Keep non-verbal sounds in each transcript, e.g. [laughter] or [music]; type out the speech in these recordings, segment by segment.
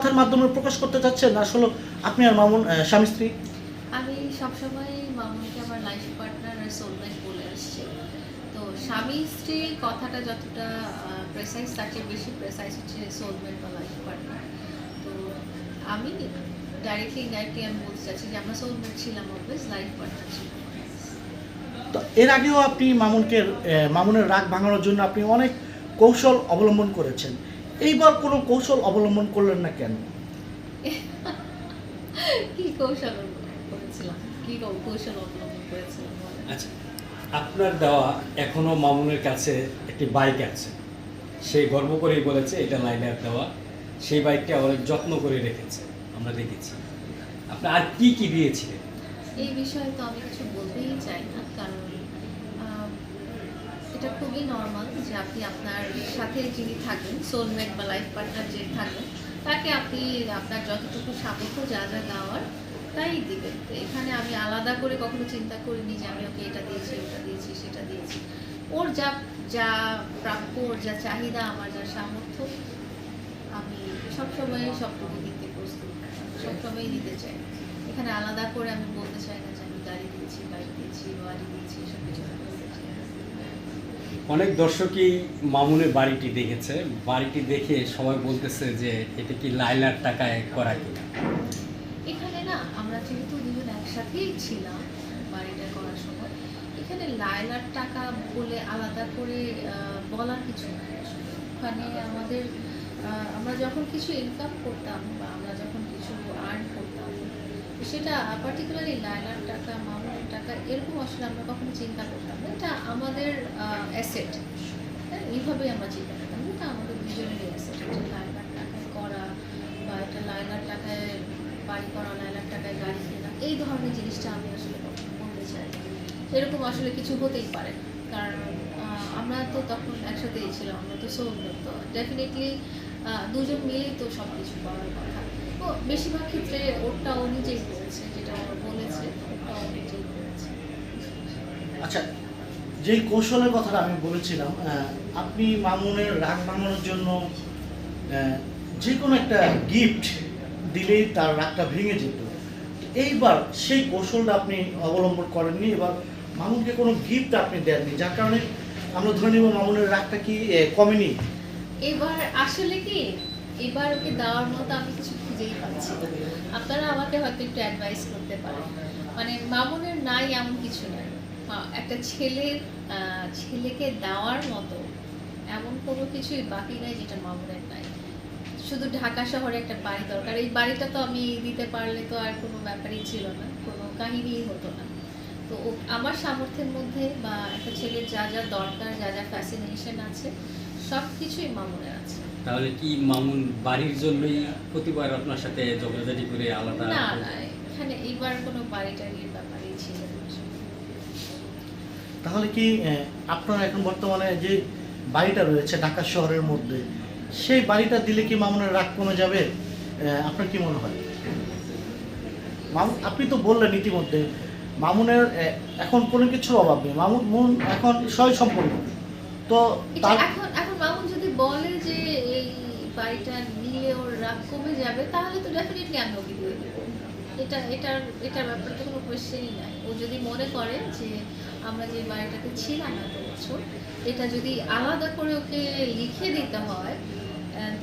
কথার মাধ্যমে প্রকাশ করতে চাচ্ছেন আসলে আপনি আর মামুন স্বামী স্ত্রী? আমি সবসময় মামুনকে আমার লাইফ পার্টনার আর সোলমেট বলে আসছি। তো স্বামী স্ত্রী কথাটা যতটা প্রেসাইজ তার চেয়ে বেশি প্রেসাইজ হচ্ছে সোলমেট বা লাইফ পার্টনার তো আমি ডাইরেক্টলি ইনডাইরেক্টলি আমি বলতে চাচ্ছি যে আমরা সোলমেট ছিলাম অলওয়েজ লাইফ পার্টনার ছিলাম তো এর আগেও আপনি মামুনকে মামুনের রাগ ভাঙানোর জন্য আপনি অনেক কৌশল অবলম্বন করেছেন। এইবার কোনো কৌশল অবলম্বন করলেন না কেন? কি কৌশল করেছিলাম? কি কৌশল অবলম্বন করেছিলাম? আচ্ছা আপনার দেওয়া এখনও মামুনের কাছে একটি বাইক আছে। সেই গর্ব করেই বলেছে এটা লাইনার দেওয়া। সেই বাইকটা অনেক যত্ন করে রেখেছে আমরা দেখেছি। আপনি আর কি কি দিয়েছিলেন? এই বিষয়ে তো আমি কিছু বলতেই চাই না কারণ এটা খুবই নর্মাল যে আপনি আপনার সাথে যিনি থাকেন সোলমেট বা লাইফ পার্টনার যে থাকেন, তাকে আপনি আপনার যতটুকু সামর্থ্য, যা যা দেওয়ার, তাই দিবেন। এখানে আমি আলাদা করে কখনো চিন্তা করিনি যে আমি ওকে এটা দিয়েছি, ওটা দিয়েছি, সেটা দিয়েছি। ওর যা যা প্রাপ্য, ওর যা চাহিদা, আমার যা সামর্থ্য, আমি সবসময় সবটুকু দিতে প্রস্তুত সবসময় দিতে চাই। এখানে আলাদা করে আমি বলতে চাই না যে আমি গাড়ি দিয়েছি বাইক দিয়েছি বাড়ি দিয়েছি, এসব কিছু। অনেক দর্শকই মামুনের বাড়িটি দেখেছে। বাড়িটি দেখে সবাই বলতেছে যে, এটা কি লাইলার টাকায় করা কিনা? এখানে না, আমরা যেহেতু দুজন একসাথেই ছিলাম বাড়িটা করার সময়, এখানে লায়লার টাকা বলে আলাদা করে বলার কিছু নাই ওখানে আমাদের আমরা যখন কিছু ইনকাম করতাম বা আমরা যখন কিছু আর্ন করতাম, সেটা পার্টিকুলারলি লায়লার টাকা মামুনের টাকা এরকম আসলে আমরা কখনো চিন্তা করতাম না। এটা আমাদের অ্যাসেট হ্যাঁ এইভাবেই আমরা চিন্তা করতাম এটা আমাদের দুজনেরই অ্যাসেট এটা লায়লার টাকায় করা বা এটা লায়লার টাকায় বাড়ি করা লায়লার টাকায় গাড়ি কেনা, এই ধরনের জিনিসটা আমি আসলে বলতে চাই এরকম আসলে কিছু হতেই পারে। কারণ আমরা তো তখন একসাথেই ছিলাম, আমরা তো সৌন্দর্য তো ডেফিনেটলি দুজন মিলেই তো সব কিছু করার কথা। তো বেশিরভাগ ক্ষেত্রে ওরটা ও নিজেই করেছে যেটা ও বলেছে ওটা ও নিজেই আচ্ছা যেই কৌশলের কথাটা আমি বলেছিলাম আপনি মামুনের, রাগ ভাঙানোর জন্য যে কোনো একটা গিফট দিলেই তার রাগটা ভেঙে যেত। এইবার সেই কৌশলটা আপনি অবলম্বন করেননি, এবার মামুনকে কোনো গিফট আপনি দেননি, যার কারণে আমরা ধরে নিব মামুনের রাগটা কি কমেনি। এবার আসলে কি, এবার ওকে দেওয়ার মতো আমি কিছু খুঁজেই পাচ্ছি আপনারা আমাকে হয়তো একটু অ্যাডভাইস করতে পারেন। মানে মামুনের নাই এমন কিছু নাই। একটা ছেলের ছেলেকে দেওয়ার মতো এমন কোনো কিছুই বাকি নাই যেটা মামুনের নাই। শুধু ঢাকা শহরে একটা বাড়ি দরকার। এই বাড়িটা তো আমি দিতে পারলে তো আর কোনো ব্যাপারই ছিল না কোনো কাহিনীই হতো না। তো আমার সামর্থ্যের মধ্যে বা একটা ছেলের যা যা দরকার যা যা ফ্যাসিনেশন আছে সব কিছুই মামুনের আছে। তাহলে কি মামুন বাড়ির জন্যই প্রতিবার আপনার সাথে ঝগড়াঝাটি করে আলাদা না না এখানে এইবার কোনো বাড়ি না তাহলে কি আপনার এখন বর্তমানে যে বাড়িটা রয়েছে ঢাকা শহরের মধ্যে সেই বাড়িটা দিলে কি মামুনের রাগ কমে যাবে? আপনার কি মনে হয়? মামুন আপনি তো বললেন ইতিমধ্যে মামুনের এখন কোনো কিছুর অভাব নেই। মামুন মন এখন সয় সম্পূর্ণ তো তার এখন এখন মামুন যদি বলে যে এই বাড়িটা নিলে ওর রাগ কমে যাবে তাহলে তো ডেফিনেটলি আমি ওকে দিয়ে দেবো। এটা এটার এটার ব্যাপারে তো কোনো কোয়েশ্চেনই নাই। ও যদি মনে করে যে আমরা যে বাড়িটাতে ছিলাম এত বছর এটা যদি আলাদা করে ওকে লিখে দিতে হয়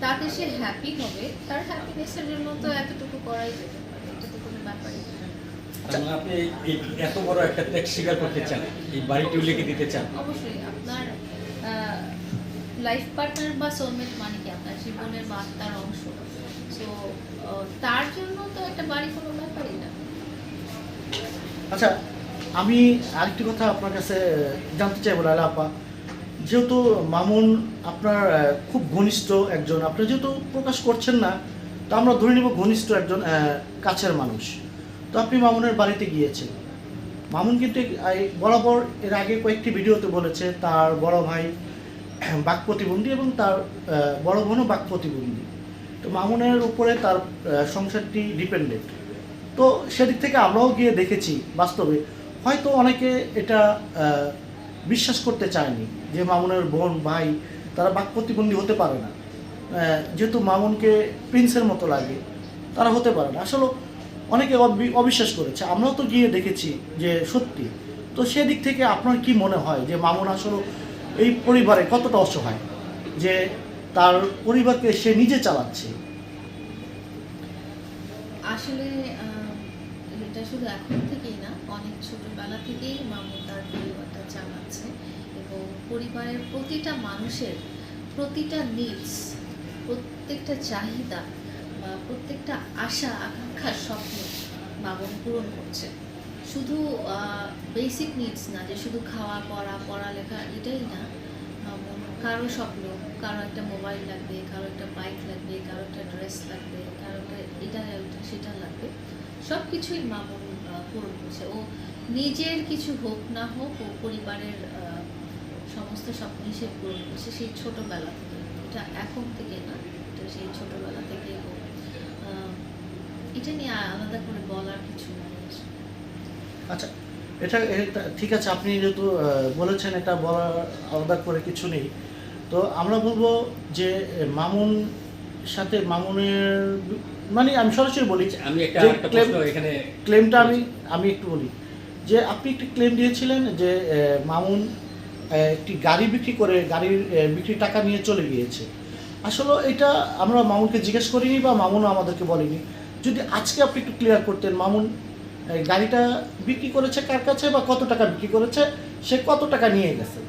তাতে সে হ্যাপি হবে। তার হ্যাপিনেসের জন্য তো এতটুকু করাই যেতে পারে এটা তো কোনো ব্যাপারই না। আপনি এত বড় একটা ত্যাগ স্বীকার করতে চান এই বাড়িটিও লিখে দিতে চান? অবশ্যই আপনার লাইফ পার্টনার বা সোলমেট মানে কি? আপনার জীবনের বা আত্মার অংশ সো তার জন্য তো একটা বাড়ি কোনো ব্যাপারই না। আচ্ছা আমি আরেকটি কথা আপনার কাছে জানতে চাইব লালা আপা। যেহেতু মামুন আপনার খুব ঘনিষ্ঠ একজন, আপনি যেহেতু প্রকাশ করছেন না, তো আমরা ধরে নিব ঘনিষ্ঠ একজন কাছের মানুষ। তো আপনি মামুনের বাড়িতে গিয়েছেন। মামুন কিন্তু বরাবর এর আগে কয়েকটি ভিডিওতে বলেছে, তার বড় ভাই [clears throat] বাক প্রতিবন্ধী এবং তার বড় বোনও বাক প্রতিবন্ধী তো মামুনের উপরে তার সংসারটি ডিপেন্ডেন্ট তো সেদিক থেকে আমরাও গিয়ে দেখেছি বাস্তবে হয়তো অনেকে এটা বিশ্বাস করতে চায়নি যে মামুনের বোন, ভাই তারা বাক প্রতিবন্ধী হতে পারে না। যেহেতু মামুনকে প্রিন্সের মতো লাগে, তারা হতে পারে না। আসলে অনেকে অবিশ্বাস করেছে। আমরাও তো গিয়ে দেখেছি যে সত্যি। তো সেদিক থেকে আপনার কি মনে হয় যে মামুন আসলে এই পরিবারে কতটা অসহায়, যে তার পরিবারকে সে নিজে চালাচ্ছে? আসলে এটা শুধু এখন থেকেই না, অনেক ছোটবেলা থেকেই মামুন তার পরিবারটা চালাচ্ছে এবং পরিবারের প্রতিটা মানুষের প্রতিটা নিডস প্রত্যেকটা চাহিদা বা প্রত্যেকটা আশা আকাঙ্ক্ষা স্বপ্ন মামুন পূরণ করছে। শুধু বেসিক নিডস না যে শুধু খাওয়া, পড়া, পড়ালেখা এটাই না কারও স্বপ্ন, কারও একটা মোবাইল লাগবে, কারও একটা বাইক লাগবে, কারও একটা ড্রেস লাগবে, কারও একটা এটা সেটা লাগবে। সব কিছুই মামুন পূরণ করছে। ও নিজের কিছু হোক না হোক, ও পরিবারের সমস্ত স্বপ্ন সে পূরণ করছে সেই ছোটোবেলা থেকে। এটা এখন থেকে না, এটা সেই ছোটোবেলা থেকে ও এটা নিয়ে আলাদা করে বলার কিছু নাই আচ্ছা এটা ঠিক আছে, আপনি যেহেতু বলেছেন এটা বলার আলাদা করে কিছু নেই। তো আমরা বলব যে মামুন সাথে মামুনের মানে আমি সরাসরি বলি আমি একটা এখানে ক্লেমটা আমি আমি একটু বলি। যে আপনি একটি ক্লেম দিয়েছিলেন যে মামুন একটি গাড়ি বিক্রি করে গাড়ির আহ, বিক্রির টাকা নিয়ে চলে গিয়েছে। আসলে এটা আমরা মামুনকে জিজ্ঞেস করিনি বা মামুনও আমাদেরকে বলেনি। যদি আজকে আপনি একটু ক্লিয়ার করতেন মামুন গাড়িটা বিক্রি করেছে কার কাছে বা কত টাকা বিক্রি করেছে? সে কত টাকা নিয়ে গেছে?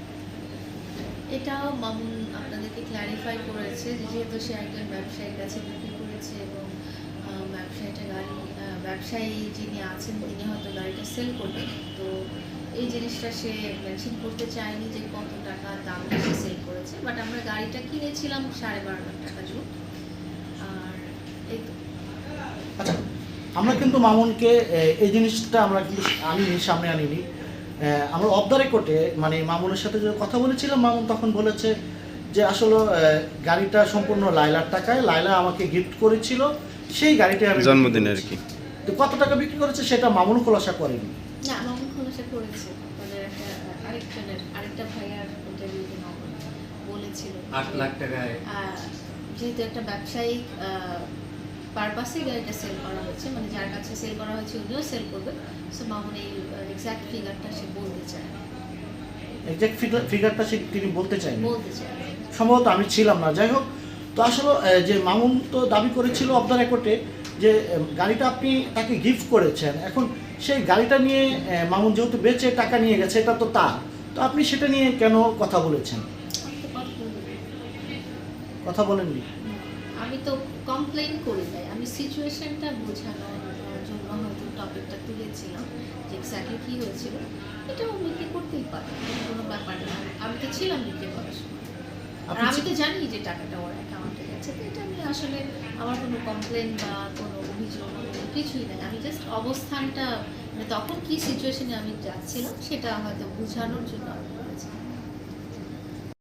এটা মামুন আপনাদেরকে ক্ল্যারিফাই করেছে যেহেতু সে একজন ব্যবসায়ীর কাছে বিক্রি করেছে এবং আহ, ব্যবসায়ীটা গাড়ি আহ, ব্যবসায়ী যিনি আছেন তিনি হয়তো গাড়িটা সেল করবেন। তো এই জিনিসটা সে মেনশন করতে চায়নি যে কত টাকা দাম সে সেল করেছে বাট আমরা গাড়িটা কিনেছিলাম সাড়ে বারো লাখ টাকা জুট আর এই তো। আচ্ছা আমরা কিন্তু মামুনকে এই জিনিসটা আমরা কিন্তু আনিনি সামনে আনিনি। আমরা অফ দ্য রেকর্ডে মানে মামুনের সাথে যে কথা বলেছিলাম মামুন তখন বলেছে যে আসলে গাড়িটা সম্পূর্ণ লাইলার টাকায় লাইলা আমাকে গিফট করেছিল সেই গাড়িটা আমি জন্মদিনে আর কি। তো কত টাকা বিক্রি করেছে সেটা মামুন খোলাসা করেনি। না মামুন খোলাসা করেছে। আমাদের একটা আরেকজনের আরেকটা ভাইয়ার ইন্টারভিউতে মামুন বলেছিল। আট যে- লাখ টাকায়। যেহেতু একটা ব্যবসায়িক পারপাসে গাড়িটা সেল করা হয়েছে মানে যার কাছে সেল করা হয়েছে উনিও সেল করবে। সো মামুন এই এক্সাক্ট ফিগারটা সে বলতে চায়। না। এক্সাক্ট ফিগারটা সে তিনি বলতে চায়নি বলতে চায়। সম্ভবত আমি ছিলাম না। যাই হোক তো আসলে যে মামুন তো দাবি করেছিল অফ দ্য রেকর্ডে যে গাড়িটা আপনি তাকে গিফট করেছেন, এখন সেই গাড়িটা নিয়ে মামুন যেহেতু বেচে টাকা নিয়ে গেছে, এটা তো তার। তো আপনি সেটা নিয়ে কেন কথা বলেছেন? কথা বলিনি। কথা বলেননি? আমি তো কমপ্লেন করি নাই। আমি সিচুয়েশনটা বোঝানোর জন্য হয়তো টপিকটা তুলেছিলাম, যে এক্স্যাক্টলি কী হয়েছিল। এটা বিক্রি করতেই পারে? কোনো ব্যাপার না। আমি তো ছিলাম বিক্রি করার আর আমি তো জানি যে টাকাটা ওর অ্যাকাউন্টে গেছে তো এটা আমি আসলে আমার কোনো কমপ্লেন বা কোনো অভিযোগ কিছুই নাই। আমি জাস্ট অবস্থানটা মানে তখন কি সিচুয়েশনে আমি যাচ্ছিলাম সেটা হয়তো বোঝানোর জন্য আমি